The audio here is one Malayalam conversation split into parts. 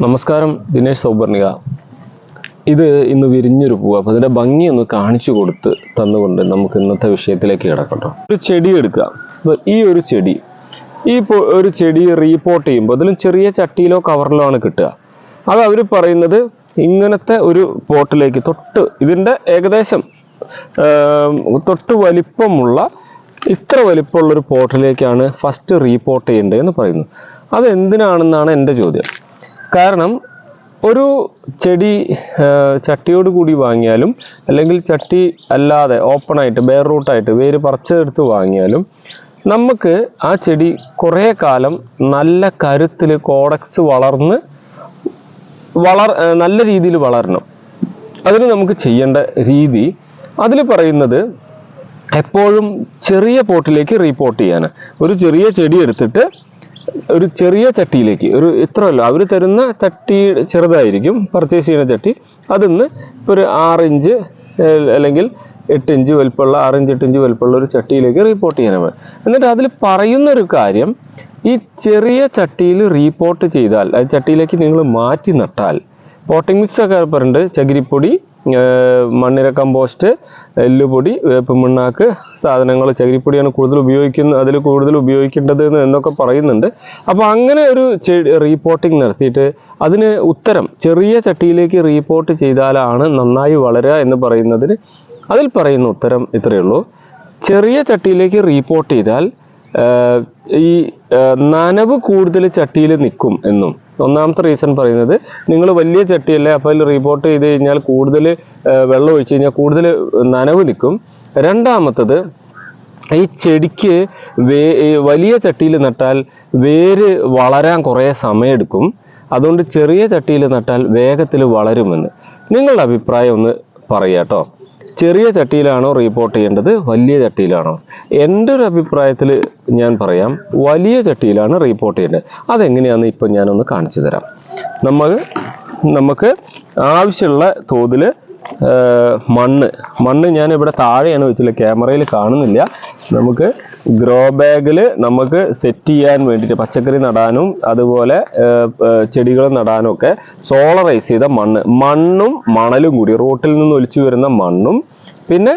നമസ്കാരം ദിനേശ് സൗപർണിക. ഇത് ഇന്ന് വിരിഞ്ഞൊരു പൂവ്. അപ്പോൾ അതിന്റെ ഭംഗി ഒന്ന് കാണിച്ചു കൊടുത്ത് തന്നുകൊണ്ട് നമുക്ക് ഇന്നത്തെ വിഷയത്തിലേക്ക് കിടക്കട്ടോ. ഒരു ചെടി എടുക്കുക. അപ്പോൾ ഈ ഒരു ചെടി ഈ ഒരു ചെടി റീപോർട്ട് ചെയ്യുമ്പോൾ അതിലും ചെറിയ ചട്ടിയിലോ കവറിലോ ആണ് കിട്ടുക. അത് അവർ പറയുന്നത് ഇങ്ങനത്തെ ഒരു പോട്ടിലേക്ക് തൊട്ട് ഇതിന്റെ ഏകദേശം തൊട്ട് വലിപ്പമുള്ള ഇത്ര വലിപ്പമുള്ള ഒരു പോട്ടിലേക്കാണ് ഫസ്റ്റ് റീപോർട്ട് ചെയ്യേണ്ടത് എന്ന് പറയുന്നത്. അത് എന്തിനാണെന്നാണ് എന്റെ ചോദ്യം. കാരണം ഒരു ചെടി ചട്ടിയോട് കൂടി വാങ്ങിയാലും അല്ലെങ്കിൽ ചട്ടി അല്ലാതെ ഓപ്പണായിട്ട് ബെയർ റൂട്ടായിട്ട് വേര് പറിച്ചെടുത്ത് വാങ്ങിയാലും നമുക്ക് ആ ചെടി കുറേ കാലം നല്ല കരുത്തിൽ കോഡക്സ് വളർന്ന് വളർ നല്ല രീതിയിൽ വളരണം. അതിന് നമുക്ക് ചെയ്യേണ്ട രീതി അതിൽ പറയുന്നത് എപ്പോഴും ചെറിയ പോട്ടിലേക്ക് റീപോർട്ട് ചെയ്യാൻ ഒരു ചെറിയ ചെടി എടുത്തിട്ട് ഒരു ചെറിയ ചട്ടിയിലേക്ക് ഒരു ഇത്രയല്ല അവർ തരുന്ന ചട്ടി ചെറുതായിരിക്കും പർച്ചേസ് ചെയ്യുന്ന ചട്ടി. അതിന്ന് ഇപ്പോൾ ഒരു ആറ് ഇഞ്ച് അല്ലെങ്കിൽ എട്ട് ഇഞ്ച് വലിപ്പമുള്ള ആറ് ഇഞ്ച് എട്ട് ഇഞ്ച് വലിപ്പമുള്ള ഒരു ചട്ടിയിലേക്ക് റിപ്പോർട്ട് ചെയ്യാനാണ് എന്നിട്ട് അതിൽ പറയുന്ന ഒരു കാര്യം ഈ ചെറിയ ചട്ടിയിൽ റീപോർട്ട് ചെയ്താൽ ചട്ടിയിലേക്ക് നിങ്ങൾ മാറ്റി നട്ടാൽ പോട്ടിംഗ് മിക്സ് ഒക്കെ പറഞ്ഞിട്ട് ചകിരിപ്പൊടി മണ്ണിര കമ്പോസ്റ്റ് എല്ലുപൊടി വേപ്പ് മണ്ണാക്ക് സാധനങ്ങൾ ചകിരിപ്പൊടിയാണ് കൂടുതൽ ഉപയോഗിക്കുന്നത് അതിൽ കൂടുതൽ ഉപയോഗിക്കേണ്ടത് എന്ന് എന്നൊക്കെ പറയുന്നുണ്ട്. അപ്പോൾ അങ്ങനെ ഒരു റീപോർട്ടിംഗ് നടത്തിയിട്ട് അതിന് ഉത്തരം ചെറിയ ചട്ടിയിലേക്ക് റീപോർട്ട് ചെയ്താലാണ് നന്നായി വളരുക എന്ന് പറയുന്നതിന് അതിൽ പറയുന്ന ഉത്തരം ഇത്രയേ ഉള്ളൂ. ചെറിയ ചട്ടിയിലേക്ക് റീപോർട്ട് ചെയ്താൽ ഈ നനവ് കൂടുതൽ ചട്ടിയിൽ നിൽക്കും എന്നും. ഒന്നാമത്തെ റീസൺ പറയുന്നത് നിങ്ങൾ വലിയ ചട്ടിയല്ലേ അപ്പോൾ അതിൽ റിപ്പോർട്ട് ചെയ്ത് കഴിഞ്ഞാൽ കൂടുതൽ വെള്ളം ഒഴിച്ചു കഴിഞ്ഞാൽ കൂടുതൽ നനവ് നിൽക്കും. രണ്ടാമത്തത് ഈ ചെടിക്ക് വേ വലിയ ചട്ടിയിൽ നട്ടാൽ വേര് വളരാൻ കുറേ സമയമെടുക്കും. അതുകൊണ്ട് ചെറിയ ചട്ടിയിൽ നട്ടാൽ വേഗത്തിൽ വളരുമെന്ന്. നിങ്ങളുടെ അഭിപ്രായം ഒന്ന് പറയാട്ടോ. ചെറിയ ചട്ടിയിലാണോ റിപ്പോർട്ട് ചെയ്യേണ്ടത്? വലിയ ചട്ടിയിലാണോ? എന്റെ ഒരു അഭിപ്രായത്തിൽ ഞാൻ പറയാം വലിയ ചട്ടിയിലാണ് റിപ്പോർട്ട് ചെയ്യേണ്ടത്. അതെങ്ങനെയാണെന്ന് ഇപ്പം ഞാനൊന്ന് കാണിച്ചു തരാം. നമ്മൾ നമുക്ക് ആവശ്യമുള്ള തോതിൽ മണ്ണ് മണ്ണ് ഞാൻ ഇവിടെ താഴെയാണ് വെച്ചില്ല ക്യാമറയിൽ കാണുന്നില്ല. നമുക്ക് ഗ്രോ ബാഗിൽ നമുക്ക് സെറ്റ് ചെയ്യാൻ വേണ്ടിയിട്ട് പച്ചക്കറി നടാനും അതുപോലെ ചെടികൾ നടാനും ഒക്കെ സോളറൈസ് ചെയ്ത മണ്ണ്. മണ്ണും മണലും കൂടി റോട്ടിൽ നിന്ന് ഒലിച്ചു വരുന്ന മണ്ണും പിന്നെ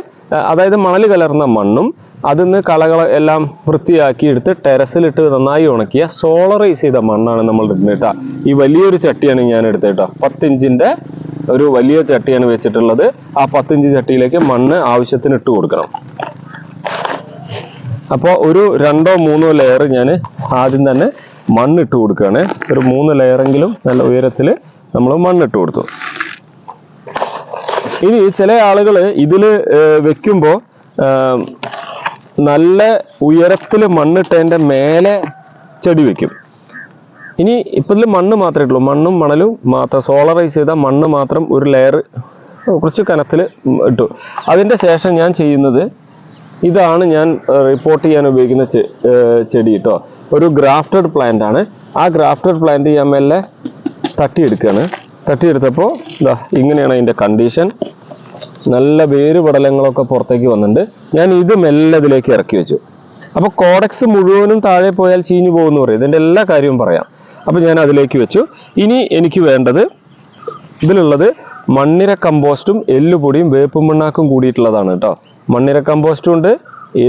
അതായത് മണൽ കലർന്ന മണ്ണും അതിന്ന് കളകൾ എല്ലാം വൃത്തിയാക്കി എടുത്ത് ടെറസിലിട്ട് നന്നായി ഉണക്കിയ സോളറൈസ് ചെയ്ത മണ്ണാണ് നമ്മൾ ഇടുന്നത് ഈ വലിയൊരു ചട്ടിയാണ് ഞാൻ എടുത്തത് പത്തിഞ്ചിന്റെ ഒരു വലിയ ചട്ടിയാണ് വെച്ചിട്ടുള്ളത്. ആ പത്തിഞ്ച് ചട്ടിയിലേക്ക് മണ്ണ് ആവശ്യത്തിന് ഇട്ട് കൊടുക്കണം. അപ്പോൾ ഒരു രണ്ടോ മൂന്നോ ലെയർ ഞാൻ ആദ്യം തന്നെ മണ്ണിട്ട് കൊടുക്കുകയാണ്. ഒരു മൂന്ന് ലെയറെങ്കിലും നല്ല ഉയരത്തിൽ നമ്മൾ മണ്ണിട്ട് കൊടുത്തു. ഇനി ചില ആളുകൾ ഇതിൽ വെക്കുമ്പോൾ നല്ല ഉയരത്തിൽ മണ്ണിട്ടതിന്റെ മേലെ ചെടി വെക്കും. ഇനി ഇപ്പം ഇതിൽ മണ്ണ് മാത്രമേ ഉള്ളൂ മണ്ണും മണലും മാത്രം സോളറൈസ് ചെയ്ത മണ്ണ് മാത്രം ഒരു ലെയർ കുറച്ച് കനത്തിൽ ഇട്ടു. അതിന്റെ ശേഷം ഞാൻ ചെയ്യുന്നത് ഇതാണ് ഞാൻ റിപ്പോർട്ട് ചെയ്യാൻ ഉപയോഗിക്കുന്ന ചെടി കേട്ടോ ഒരു ഗ്രാഫ്റ്റഡ് പ്ലാന്റ് ആണ്. ആ ഗ്രാഫ്റ്റഡ് പ്ലാന്റ് ഞാൻ മെല്ലെ തട്ടിയെടുക്കുകയാണ് തട്ടിയെടുത്തപ്പോൾ ഇതാ ഇങ്ങനെയാണ് അതിന്റെ കണ്ടീഷൻ നല്ല വേര് പടലങ്ങളൊക്കെ പുറത്തേക്ക് വന്നിട്ടുണ്ട്. ഞാൻ ഇത് മെല്ലെ ഇതിലേക്ക് ഇറക്കി വെച്ചു. അപ്പോൾ കോഡക്സ് മുഴുവനും താഴെ പോയാൽ ചീഞ്ഞു പോകുമെന്ന് പറയും. ഇതിന്റെ എല്ലാ കാര്യവും പറയാം. അപ്പോൾ ഞാൻ അതിലേക്ക് വെച്ചു. ഇനി എനിക്ക് വേണ്ടത് ഇതിലുള്ളത് മണ്ണിര കമ്പോസ്റ്റും എല്ലുപൊടിയും വേപ്പും മണ്ണാക്കും കൂടിയിട്ടുള്ളതാണ് കേട്ടോ മണ്ണിര കമ്പോസ്റ്റും ഉണ്ട്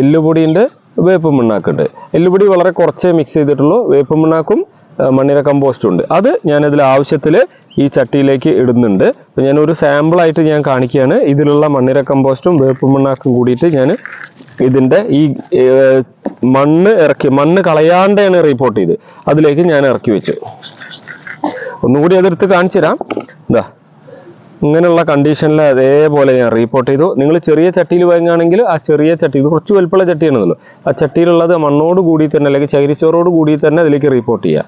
എല്ലുപൊടിയുണ്ട് വേപ്പ് മണ്ണാക്കുണ്ട് എല്ലുപൊടി വളരെ കുറച്ചേ മിക്സ് ചെയ്തിട്ടുള്ളൂ വേപ്പ് മണ്ണാക്കും മണ്ണിര കമ്പോസ്റ്റും ഉണ്ട്. അത് ഞാനതിൽ ആവശ്യത്തിൽ ഈ ചട്ടിയിലേക്ക് ഇടുന്നുണ്ട്. അപ്പോൾ ഞാൻ ഒരു സാമ്പിളായിട്ട് ഞാൻ കാണിക്കുകയാണ്. ഇതിലുള്ള മണ്ണിര കമ്പോസ്റ്റും വേപ്പ് മണ്ണാക്കും കൂടിയിട്ട് ഞാൻ ഇതിന്റെ ഈ മണ്ണ് ഇറക്കി മണ്ണ് കളയാണ്ടാണ് റിപ്പോർട്ട് ചെയ്ത്. അതിലേക്ക് ഞാൻ ഇറക്കി വെച്ചു. ഒന്നുകൂടി അതെടുത്ത് കാണിച്ചു തരാം ഇതാ ഇങ്ങനെയുള്ള കണ്ടീഷനിൽ അതേപോലെ ഞാൻ റീപ്പോർട്ട് ചെയ്തു. നിങ്ങൾ ചെറിയ ചട്ടിയിൽ വാങ്ങുകയാണെങ്കിൽ ആ ചെറിയ ചട്ടി ഇത് കുറച്ച് വലുപ്പമുള്ള ചട്ടിയാണെന്നല്ലോ ആ ചട്ടിയിലുള്ളത് മണ്ണോട് കൂടി തന്നെ അല്ലെങ്കിൽ ചകിരിച്ചോറോട് കൂടി തന്നെ അതിലേക്ക് റീപ്പോർട്ട് ചെയ്യുക.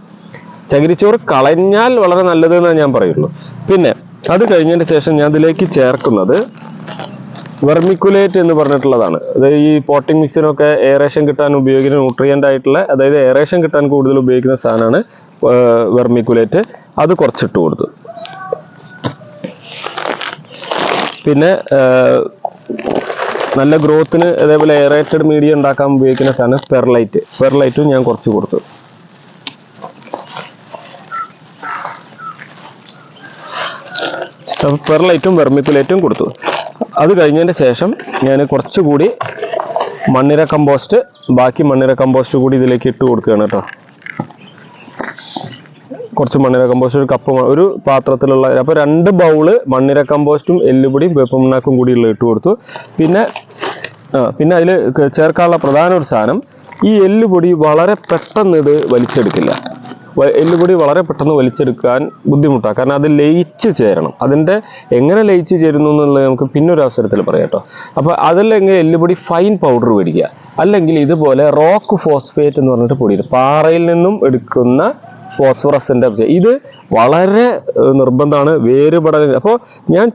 ചകിരിച്ചോറ് കളഞ്ഞാൽ വളരെ നല്ലത് എന്നേ ഞാൻ പറയുള്ളൂ. പിന്നെ അത് കഴിഞ്ഞതിന് ശേഷം ഞാൻ അതിലേക്ക് ചേർക്കുന്നത് വെർമിക്കുലേറ്റ് എന്ന് പറഞ്ഞിട്ടുള്ളതാണ്. അത് ഈ പോട്ടിംഗ് മിക്സിനൊക്കെ എയറേഷൻ കിട്ടാൻ ഉപയോഗിക്കുന്ന ന്യൂട്രിയന്റ് ആയിട്ടുള്ള അതായത് എയറേഷൻ കിട്ടാൻ കൂടുതൽ ഉപയോഗിക്കുന്ന സാധനമാണ് വെർമിക്കുലേറ്റ്. അത് കുറച്ചിട്ട് കൊടുത്തു. പിന്നെ നല്ല ഗ്രോത്തിന് അതേപോലെ എയറേറ്റഡ് മീഡിയ ഉണ്ടാക്കാൻ ഉപയോഗിക്കുന്ന സാധനം പെർലൈറ്റ് പെർലൈറ്റും ഞാൻ കുറച്ച് കൊടുത്തു. പെർലൈറ്റും വെർമിക്കുലേറ്റും കൊടുത്തു. അത് കഴിഞ്ഞതിന് ശേഷം ഞാൻ കുറച്ചുകൂടി മണ്ണിര കമ്പോസ്റ്റ് ബാക്കി മണ്ണിര കമ്പോസ്റ്റ് കൂടി ഇതിലേക്ക് ഇട്ട് കൊടുക്കുകയാണ് കേട്ടോ. കുറച്ച് മണ്ണിര കമ്പോസ്റ്റ് ഒരു കപ്പ് ഒരു പാത്രത്തിലുള്ള അപ്പോൾ രണ്ട് ബൗൾ മണ്ണിര കമ്പോസ്റ്റും എല്ലുപൊടിയും വേപ്പമുണ്ണാക്കും കൂടി ഉള്ള ഇട്ട് കൊടുത്തു. പിന്നെ പിന്നെ അതിൽ ചേർക്കാനുള്ള പ്രധാന ഒരു സാധനം ഈ എല്ലുപൊടി വളരെ പെട്ടെന്ന് ഇത് വലിച്ചെടുക്കില്ല. എല്ലുപൊടി വളരെ പെട്ടെന്ന് വലിച്ചെടുക്കാൻ ബുദ്ധിമുട്ടാണ് കാരണം അത് ലയിച്ച് ചേരണം. അതിന്റെ എങ്ങനെ ലയിച്ച് ചേരുന്നു എന്നുള്ളത് നമുക്ക് പിന്നൊരു അവസരത്തിൽ പറയാം കേട്ടോ. അപ്പോൾ അതല്ലെങ്കിൽ എല്ലുപൊടി ഫൈൻ പൗഡർ മേടിക്കുക. അല്ലെങ്കിൽ ഇതുപോലെ റോക്ക് ഫോസ്ഫേറ്റ് എന്ന് പറഞ്ഞിട്ട് പൊടി പാറയിൽ നിന്നും എടുക്കുന്ന ഫോസ്ഫറസിന്റെ ഇത് വളരെ നിർബന്ധമാണ്. വേരുപടൽ അപ്പോൾ ഞാൻ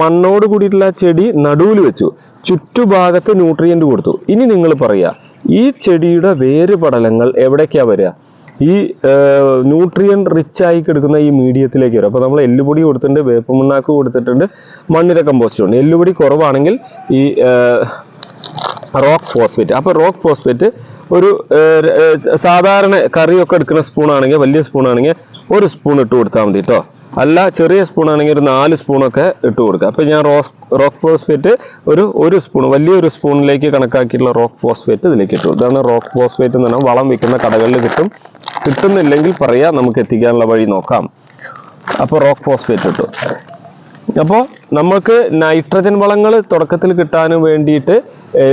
മണ്ണോട് കൂടിയിട്ടുള്ള ചെടി നടുവിൽ വെച്ചു. ചുറ്റുഭാഗത്ത് ന്യൂട്രിയന്റ് കൊടുത്തു. ഇനി നിങ്ങൾ പറയുക ഈ ചെടിയുടെ വേരുപടലങ്ങൾ എവിടേക്കാണ് വരിക ഈ ന്യൂട്രിയൻ റിച്ച് ആയി കിടക്കുന്ന ഈ മീഡിയത്തിലേക്ക് വരും. അപ്പോൾ നമ്മൾ എല്ലുപൊടി കൊടുത്തിട്ടുണ്ട് വേപ്പമുണ്ണാക്ക് കൊടുത്തിട്ടുണ്ട് മണ്ണിര കമ്പോസ്റ്റ് ഉണ്ട് എല്ലുപൊടി കുറവാണെങ്കിൽ ഈ റോക്ക് ഫോസ്ഫേറ്റ്. അപ്പോൾ റോക്ക് ഫോസ്ഫേറ്റ് ഒരു സാധാരണ കറിയൊക്കെ എടുക്കുന്ന സ്പൂൺ ആണെങ്കിൽ വലിയ സ്പൂൺ ആണെങ്കിൽ ഒരു സ്പൂൺ ഇട്ട് കൊടുത്താൽ മതി കേട്ടോ അല്ല ചെറിയ സ്പൂൺ ആണെങ്കിൽ ഒരു നാല് സ്പൂണൊക്കെ ഇട്ട് കൊടുക്കുക. അപ്പോൾ ഞാൻ റോസ് റോക്ക് ഫോസ്ഫേറ്റ് ഒരു ഒരു സ്പൂൺ വലിയൊരു സ്പൂണിലേക്ക് കണക്കാക്കിയിട്ടുള്ള റോക്ക് ഫോസ്ഫേറ്റ് ഇതിലേക്ക് ഇട്ടു. ഇതാണ് റോക്ക് ഫോസ്ഫേറ്റ് എന്ന് പറഞ്ഞാൽ വളം വിൽക്കുന്ന കടകളിൽ കിട്ടും. കിട്ടുന്നില്ലെങ്കിൽ പറയാം നമുക്ക് എത്തിക്കാനുള്ള വഴി നോക്കാം. അപ്പോൾ റോക്ക് ഫോസ്ഫേറ്റ് ഇട്ടു. അപ്പോൾ നമുക്ക് നൈട്രജൻ വളങ്ങൾ തുടക്കത്തിൽ കിട്ടാൻ വേണ്ടിയിട്ട് ഏർ,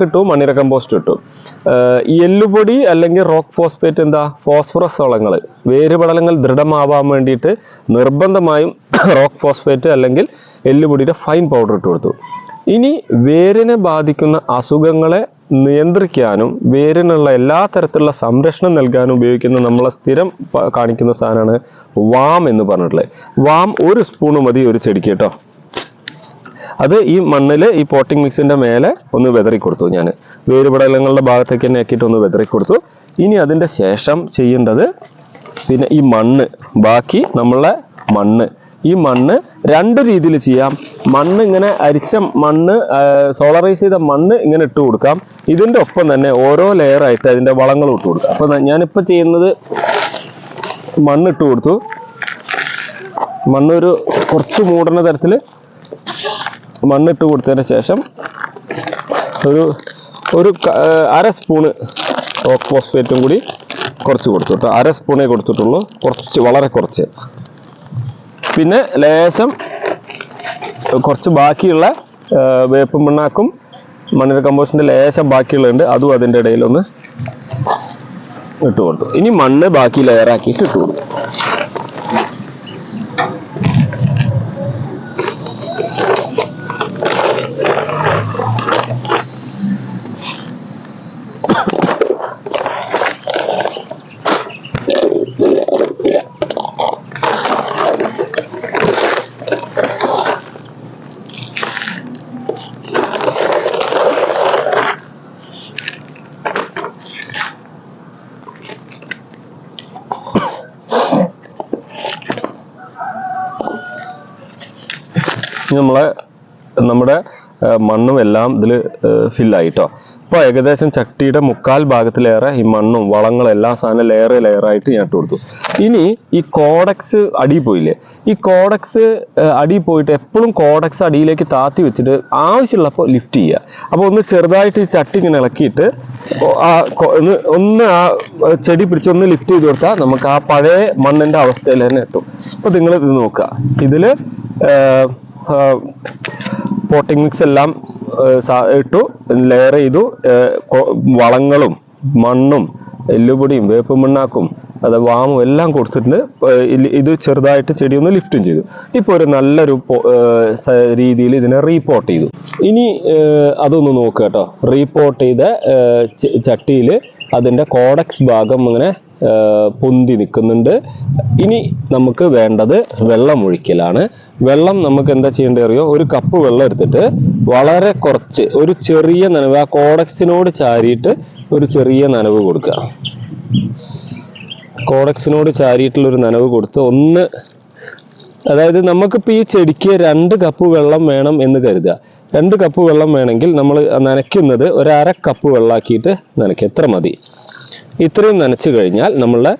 കിട്ടും മണ്ണിര കമ്പോസ്റ്റ് കിട്ടും. എല്ലുപൊടി അല്ലെങ്കിൽ റോക്ക് ഫോസ്ഫേറ്റ് എന്താ? ഫോസ്ഫറസ് വളങ്ങൾ വേരുപടലങ്ങൾ ദൃഢമാവാൻ വേണ്ടിയിട്ട് നിർബന്ധമായും റോക്ക് ഫോസ്ഫേറ്റ് അല്ലെങ്കിൽ എല്ലുപൊടിയുടെ ഫൈൻ പൗഡർ ഇട്ട് കൊടുത്തു. ഇനി വേരിനെ ബാധിക്കുന്ന അസുഖങ്ങളെ നിയന്ത്രിക്കാനും വേരിനുള്ള എല്ലാ തരത്തിലുള്ള സംരക്ഷണം നൽകാനും ഉപയോഗിക്കുന്ന നമ്മളെ സ്ഥിരം കാണിക്കുന്ന സാധനമാണ് വാം എന്ന് പറഞ്ഞിട്ടുള്ളത്. വാം ഒരു സ്പൂണ് മതി ഒരു ചെടിക്ക് കേട്ടോ. അത് ഈ മണ്ണിൽ ഈ പോട്ടിംഗ് മിക്സിന്റെ മേലെ ഒന്ന് വെതറി കൊടുത്തു ഞാൻ വേരുപടലങ്ങളുടെ ഭാഗത്തേക്ക് തന്നെ ആക്കിയിട്ട് ഒന്ന് വെതറി കൊടുത്തു. ഇനി അതിന്റെ ശേഷം ചെയ്യേണ്ടത് പിന്നെ ഈ മണ്ണ് ബാക്കി നമ്മളെ മണ്ണ്. ഈ മണ്ണ് രണ്ട് രീതിയിൽ ചെയ്യാം. മണ്ണ് ഇങ്ങനെ അരിച്ച മണ്ണ് സോളറൈസ് ചെയ്ത മണ്ണ് ഇങ്ങനെ ഇട്ട് കൊടുക്കാം. ഇതിന്റെ ഒപ്പം തന്നെ ഓരോ ലെയറായിട്ട് അതിന്റെ വളങ്ങൾ ഇട്ട് കൊടുക്കാം. അപ്പം ഞാനിപ്പോൾ ചെയ്യുന്നത് മണ്ണ് ഇട്ട് കൊടുത്തു. മണ്ണൊരു കുറച്ച് മൂടുന്ന തരത്തിൽ മണ്ണിട്ട് കൊടുത്തതിന് ശേഷം ഒരു ഒരു അര സ്പൂണ് റോക്ക് ഫോസ്ഫേറ്റും കൂടി കുറച്ച് കൊടുത്തു കേട്ടോ. അര സ്പൂണേ കൊടുത്തിട്ടുള്ളൂ. കുറച്ച് വളരെ കുറച്ച്. പിന്നെ ലേശം കുറച്ച് ബാക്കിയുള്ള വേപ്പ് പിണ്ണാക്കും മണ്ണിര കമ്പോസ്റ്റിന്റെ ലേശം ബാക്കിയുള്ളതുണ്ട്. അതും അതിന്റെ ഇടയിലൊന്ന് ഇട്ട് കൊടുത്തു. ഇനി മണ്ണ് ബാക്കി ലെയറാക്കിയിട്ട് ഇട്ട് കൊടുത്തു നമ്മളെ നമ്മുടെ മണ്ണും എല്ലാം ഇതിൽ ഫില്ലായിട്ടോ. അപ്പോൾ ഏകദേശം ചട്ടിയുടെ മുക്കാൽ ഭാഗത്തിലേറെ ഈ മണ്ണും വളങ്ങളും എല്ലാ സാധനം ലെയർ ലെയറായിട്ട് ഞാൻ ഇട്ട് കൊടുത്തു. ഇനി ഈ കോഡക്സ് അടി പോയില്ലേ? ഈ കോഡക്സ് അടി പോയിട്ട് എപ്പോഴും കോഡക്സ് അടിയിലേക്ക് താത്തി വെച്ചിട്ട് ആവശ്യമുള്ളപ്പോൾ ലിഫ്റ്റ് ചെയ്യുക. അപ്പോൾ ഒന്ന് ചെറുതായിട്ട് ഈ ചട്ടി ഇങ്ങനെ ഇളക്കിയിട്ട് ആ ഒന്ന് ഒന്ന് ആ ചെടി പിടിച്ച് ഒന്ന് ലിഫ്റ്റ് ചെയ്ത് കൊടുത്താൽ നമുക്ക് ആ പഴയ മണ്ണിന്റെ അവസ്ഥയിൽ തന്നെ എത്തും. അപ്പോൾ നിങ്ങൾ ഇത് നോക്കുക ഇതിൽ പോട്ടിംഗ് മിക്സ് എല്ലാം ഇട്ടു ലെയർ ചെയ്തു വളങ്ങളും മണ്ണും എല്ലുപൊടിയും വേപ്പ് മണ്ണാക്കും അത് വാമും എല്ലാം കൊടുത്തിട്ടുണ്ട്. ഇത് ചെറുതായിട്ട് ചെടി ഒന്ന് ലിഫ്റ്റും ചെയ്തു. ഇപ്പോൾ ഒരു നല്ലൊരു രീതിയിൽ ഇതിനെ റീപോർട്ട് ചെയ്തു. ഇനി അതൊന്ന് നോക്കുക കേട്ടോ. റീപോർട്ട് ചെയ്ത ചട്ടിയിൽ അതിന്റെ കോഡക്സ് ഭാഗം ഇങ്ങനെ പൊന്തി നിൽക്കുന്നുണ്ട്. ഇനി നമുക്ക് വേണ്ടത് വെള്ളം ഒഴിക്കലാണ്. വെള്ളം നമുക്ക് എന്താ ചെയ്യേണ്ടത് അറിയോ? ഒരു കപ്പ് വെള്ളം എടുത്തിട്ട് വളരെ കുറച്ച് ഒരു ചെറിയ നനവ് ആ കോഡക്സിനോട് ചാരിയിട്ട് ഒരു ചെറിയ നനവ് കൊടുക്കുക. കോഡക്സിനോട് ചാരിയിട്ടുള്ള ഒരു നനവ് കൊടുത്ത് ഒന്ന് അതായത് നമുക്കിപ്പോൾ ഈ ചെടിക്ക് രണ്ട് കപ്പ് വെള്ളം വേണം എന്ന് കരുതുക. രണ്ട് കപ്പ് വെള്ളം വേണമെങ്കിൽ നമ്മൾ നനയ്ക്കുന്നത് ഒരു അര കപ്പ് വെള്ളമാക്കിയിട്ട് നനയ്ക്കുക. എത്ര മതി? ഇത്രയും നനച്ചു കഴിഞ്ഞാൽ നമ്മളുടെ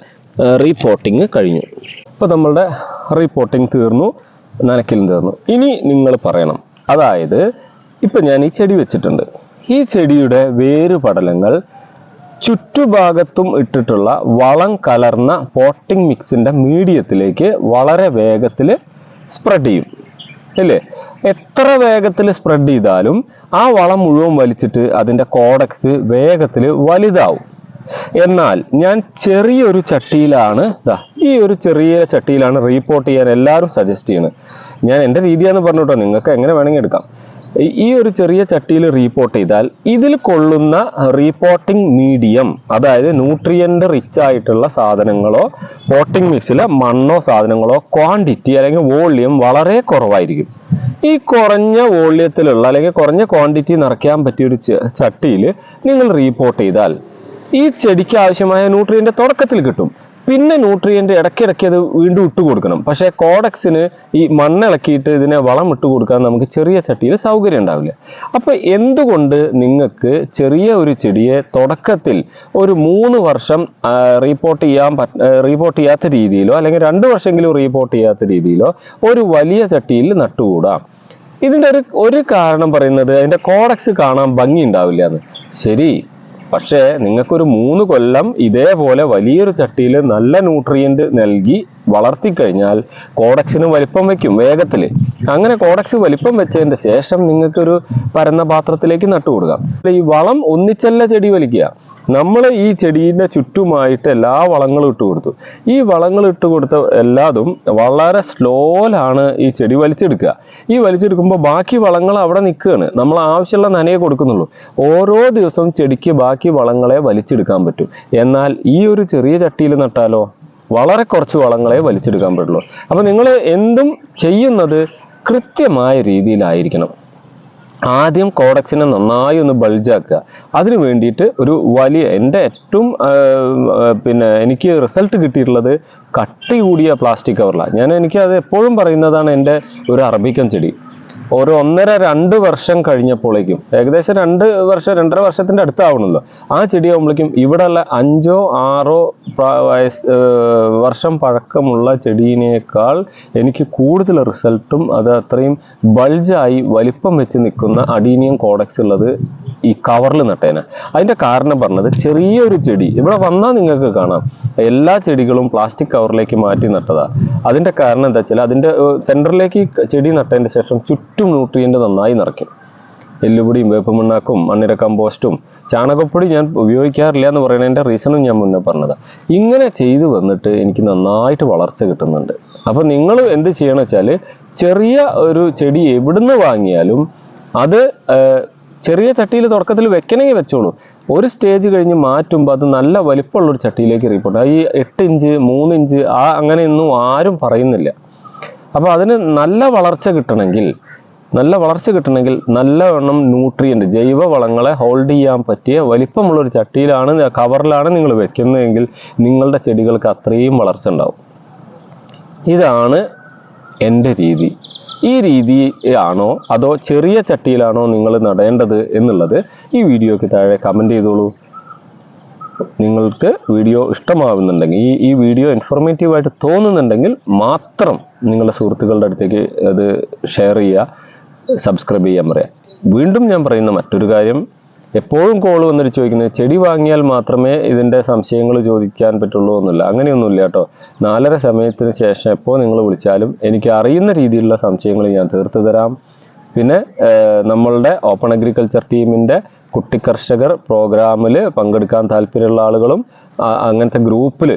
റീപോട്ടിങ് കഴിഞ്ഞു. അപ്പോൾ നമ്മളുടെ റീപോട്ടിങ് തീർന്നു. നനയ്ക്കലും തീർന്നു ഇനി നിങ്ങൾ പറയണം. അതായത് ഇപ്പം ഞാൻ ഈ ചെടി വെച്ചിട്ടുണ്ട്. ഈ ചെടിയുടെ വേര് പടലങ്ങൾ ചുറ്റുഭാഗത്തും ഇട്ടിട്ടുള്ള വളം കലർന്ന പോട്ടിംഗ് മിക്സിന്റെ മീഡിയത്തിലേക്ക് വളരെ വേഗത്തിൽ സ്പ്രെഡ് ചെയ്യും. അല്ലേ? എത്ര വേഗത്തിൽ സ്പ്രെഡ് ചെയ്താലും ആ വളം മുഴുവൻ വലിച്ചിട്ട് അതിന്റെ കോഡക്സ് വേഗത്തിൽ വലുതാവും. എന്നാൽ ഞാൻ ചെറിയൊരു ചട്ടിയിലാണ് ദാ ഈ ഒരു ചെറിയ ചട്ടിയിലാണ് റീപ്പോർട്ട് ചെയ്യാൻ എല്ലാവരും സജസ്റ്റ് ചെയ്യുന്നത്. ഞാൻ എന്റെ രീതിയാണെന്ന് പറഞ്ഞു കേട്ടോ നിങ്ങൾക്ക് എങ്ങനെ വേണമെങ്കിൽ എടുക്കാം. ഈ- ഒരു ചെറിയ ചട്ടിയിൽ റീപ്പോർട്ട് ചെയ്താൽ ഇതിൽ കൊള്ളുന്ന റീപ്പോർട്ടിംഗ് മീഡിയം അതായത് ന്യൂട്രിയന്റ് റിച്ച് ആയിട്ടുള്ള സാധനങ്ങളോ പോട്ടിംഗ് മിക്സിലെ മണ്ണോ സാധനങ്ങളോ ക്വാണ്ടിറ്റി അല്ലെങ്കിൽ വോള്യം വളരെ കുറവായിരിക്കും. ഈ കുറഞ്ഞ വോള്യത്തിലുള്ള അല്ലെങ്കിൽ കുറഞ്ഞ ക്വാണ്ടിറ്റി നിറയ്ക്കാൻ പറ്റിയ ഒരു ചട്ടിയിൽ നിങ്ങൾ റീപ്പോർട്ട് ചെയ്താൽ ഈ ചെടിക്ക് ആവശ്യമായ ന്യൂട്രിയന്റെ തുടക്കത്തിൽ കിട്ടും. പിന്നെ ന്യൂട്രിയന്റ് ഇടയ്ക്കിടയ്ക്ക് അത് വീണ്ടും ഇട്ട് കൊടുക്കണം. പക്ഷേ കോഡക്സിന് ഈ മണ്ണിളക്കിയിട്ട് ഇതിനെ വളം ഇട്ട് കൊടുക്കാൻ നമുക്ക് ചെറിയ ചട്ടിയിൽ സൗകര്യം ഉണ്ടാവില്ല. അപ്പോൾ എന്തുകൊണ്ട് നിങ്ങൾക്ക് ചെറിയ ഒരു ചെടിയെ തുടക്കത്തിൽ ഒരു മൂന്ന് വർഷം റീപ്പോർട്ട് ചെയ്യാൻ പറ്റ റീപോർട്ട് ചെയ്യാത്ത രീതിയിലോ അല്ലെങ്കിൽ രണ്ട് വർഷമെങ്കിലും റീപ്പോർട്ട് ചെയ്യാത്ത രീതിയിലോ ഒരു വലിയ ചട്ടിയിൽ നട്ടുകൂടാം? ഇതിന്റെ ഒരു ഒരു കാരണം പറയുന്നത് അതിന്റെ കോഡക്സ് കാണാൻ ഭംഗി ഉണ്ടാവില്ല എന്ന്. ശരി? പക്ഷേ നിങ്ങൾക്കൊരു മൂന്ന് കൊല്ലം ഇതേപോലെ വലിയൊരു ചട്ടിയിൽ നല്ല ന്യൂട്രിയന്റ് നൽകി വളർത്തിക്കഴിഞ്ഞാൽ കോഡക്സിന് വലിപ്പം വെക്കും വേഗത്തിൽ അങ്ങനെ കോഡക്സ് വലിപ്പം വെച്ചതിന്റെ ശേഷം നിങ്ങൾക്കൊരു പരന്ന പാത്രത്തിലേക്ക് നട്ടുകൊടുക്കാം. ഈ വളം ഒന്നിച്ചല്ല ചെടി വലിക്കുക. നമ്മൾ ഈ ചെടീന്റെ ചുറ്റുമായിട്ട് എല്ലാ വളങ്ങളും ഇട്ട് കൊടുത്തു. ഈ വളങ്ങൾ ഇട്ട് കൊടുത്ത എല്ലാതും വളരെ സ്ലോയിലാണ് ഈ ചെടി വലിച്ചെടുക്കുക. ഈ വലിച്ചെടുക്കുമ്പോൾ ബാക്കി വളങ്ങൾ അവിടെ നിൽക്കുകയാണ്. നമ്മൾ ആവശ്യമുള്ള നനയെ കൊടുക്കുന്നുള്ളൂ. ഓരോ ദിവസവും ചെടിക്ക് ബാക്കി വളങ്ങളെ വലിച്ചെടുക്കാൻ പറ്റും. എന്നാൽ ഈ ഒരു ചെറിയ ചട്ടിയിൽ നട്ടാലോ? വളരെ കുറച്ച് വളങ്ങളെ വലിച്ചെടുക്കാൻ പറ്റുള്ളൂ. അപ്പോൾ നിങ്ങൾ എന്തും ചെയ്യുന്നത് കൃത്യമായ രീതിയിലായിരിക്കണം. ആദ്യം കോഡക്സിനെ നന്നായി ഒന്ന് ബൾജാക്കുക അതിനു വേണ്ടിയിട്ട് ഒരു വലിയ എന്റെ ഏറ്റവും പിന്നെ എനിക്ക് റിസൾട്ട് കിട്ടിയിട്ടുള്ളത് കട്ടി കൂടിയ പ്ലാസ്റ്റിക് കവറിലാണ് ഞാൻ എനിക്ക് അത് എപ്പോഴും പറയുന്നതാണ് എന്റെ ഒരു അറബിക്കൻ ചെടി. ഒരു ഒന്നര രണ്ട് വർഷം കഴിഞ്ഞപ്പോഴേക്കും ഏകദേശം രണ്ട് വർഷം രണ്ടര വർഷത്തിന്റെ അടുത്താവണല്ലോ. ആ ചെടിയാകുമ്പോഴേക്കും ഇവിടെയുള്ള അഞ്ചോ ആറോ വയസ് വർഷം പഴക്കമുള്ള ചെടീനേക്കാൾ എനിക്ക് കൂടുതൽ റിസൾട്ടും അത് അത്രയും ബൾജായി വലിപ്പം വെച്ച് നിൽക്കുന്ന അഡീനിയം കോഡക്സ് ഉള്ളത് ഈ കവറിൽ നട്ടേനെ. അതിന്റെ കാരണം പറഞ്ഞത് ചെറിയൊരു ചെടി. ഇവിടെ വന്നാൽ നിങ്ങൾക്ക് കാണാം. എല്ലാ ചെടികളും പ്ലാസ്റ്റിക് കവറിലേക്ക് മാറ്റി നട്ടതാ. അതിന്റെ കാരണം എന്താ വെച്ചാൽ അതിന്റെ സെന്ററിലേക്ക് ചെടി നട്ടതിന് ശേഷം ചുറ്റും ന്യൂട്രിയന്റ് നന്നായി നിറയ്ക്കും. എല്ലുപൊടിയും വേപ്പമണ്ണാക്കും മണ്ണിര കമ്പോസ്റ്റും ചാണകപ്പൊടി ഞാൻ ഉപയോഗിക്കാറില്ല എന്ന് പറയുന്നതിന്റെ റീസണും ഞാൻ മുന്നേ പറഞ്ഞത്. ഇങ്ങനെ ചെയ്തു വന്നിട്ട് എനിക്ക് നന്നായിട്ട് വളർച്ച കിട്ടുന്നുണ്ട്. അപ്പൊ നിങ്ങൾ എന്ത് ചെയ്യണം വെച്ചാൽ ചെറിയ ഒരു ചെടി എവിടുന്ന് വാങ്ങിയാലും അത് ചെറിയ ചട്ടിയിൽ തുടക്കത്തിൽ വെക്കണമെങ്കിൽ വെച്ചോളൂ. ഒരു സ്റ്റേജ് കഴിഞ്ഞ് മാറ്റുമ്പോൾ അത് നല്ല വലിപ്പമുള്ള ഒരു ചട്ടിയിലേക്ക് എറിയപ്പെട്ടു. ഈ എട്ട് ഇഞ്ച് മൂന്ന് ഇഞ്ച് ആ അങ്ങനെയൊന്നും ആരും പറയുന്നില്ല. അപ്പോൾ അതിന് നല്ല വളർച്ച കിട്ടണമെങ്കിൽ നല്ല വളർച്ച കിട്ടണമെങ്കിൽ നല്ലവണ്ണം ന്യൂട്രിയന്റ് ജൈവ വളങ്ങളെ ഹോൾഡ് ചെയ്യാൻ പറ്റിയ വലിപ്പമുള്ള ഒരു ചട്ടിയിലാണ് കവറിലാണ് നിങ്ങൾ വെക്കുന്നതെങ്കിൽ നിങ്ങളുടെ ചെടികൾക്ക് അത്രയും വളർച്ച ഉണ്ടാവും. ഇതാണ് എന്റെ രീതി. ഈ രീതിയാണോ അതോ ചെറിയ ചട്ടിയിലാണോ നിങ്ങൾ നടേണ്ടത് എന്നുള്ളത് ഈ വീഡിയോയ്ക്ക് താഴെ കമന്റ് ചെയ്തോളൂ. നിങ്ങൾക്ക് വീഡിയോ ഇഷ്ടമാവുന്നുണ്ടെങ്കിൽ ഈ ഈ വീഡിയോ ഇൻഫോർമേറ്റീവ് ആയിട്ട് തോന്നുന്നുണ്ടെങ്കിൽ മാത്രം നിങ്ങളുടെ സുഹൃത്തുക്കളുടെ അടുത്തേക്ക് അത് ഷെയർ ചെയ്യുക സബ്സ്ക്രൈബ് ചെയ്യാൻ പറയാം. വീണ്ടും ഞാൻ പറയുന്ന മറ്റൊരു കാര്യം എപ്പോഴും കോൾ വന്നിട്ട് ചോദിക്കുന്നത് ചെടി വാങ്ങിയാൽ മാത്രമേ ഇതിന്റെ സംശയങ്ങൾ ചോദിക്കാൻ പറ്റുള്ളൂ എന്നല്ല. അങ്ങനെയൊന്നുമില്ല കേട്ടോ. നാലര സമയത്തിന് ശേഷം എപ്പോൾ നിങ്ങൾ വിളിച്ചാലും എനിക്ക് അറിയുന്ന രീതിയിലുള്ള സംശയങ്ങൾ ഞാൻ തീർത്തു തരാം. പിന്നെ നമ്മളുടെ ഓപ്പൺ അഗ്രികൾച്ചർ ടീമിന്റെ കുട്ടി കർഷകർ പ്രോഗ്രാമിൽ പങ്കെടുക്കാൻ താല്പര്യമുള്ള ആളുകളും അങ്ങനത്തെ ഗ്രൂപ്പിൽ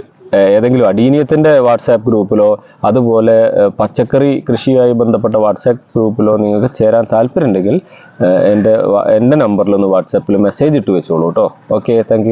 ഏതെങ്കിലും അടീനിയത്തിന്റെ വാട്സാപ്പ് ഗ്രൂപ്പിലോ അതുപോലെ പച്ചക്കറി കൃഷിയുമായി ബന്ധപ്പെട്ട വാട്സാപ്പ് ഗ്രൂപ്പിലോ നിങ്ങൾക്ക് ചേരാൻ താല്പര്യമുണ്ടെങ്കിൽ എന്റെ എന്റെ നമ്പറിലൊന്ന് വാട്സാപ്പിൽ മെസ്സേജ് ഇട്ട് വെച്ചോളൂ കേട്ടോ. Okay thank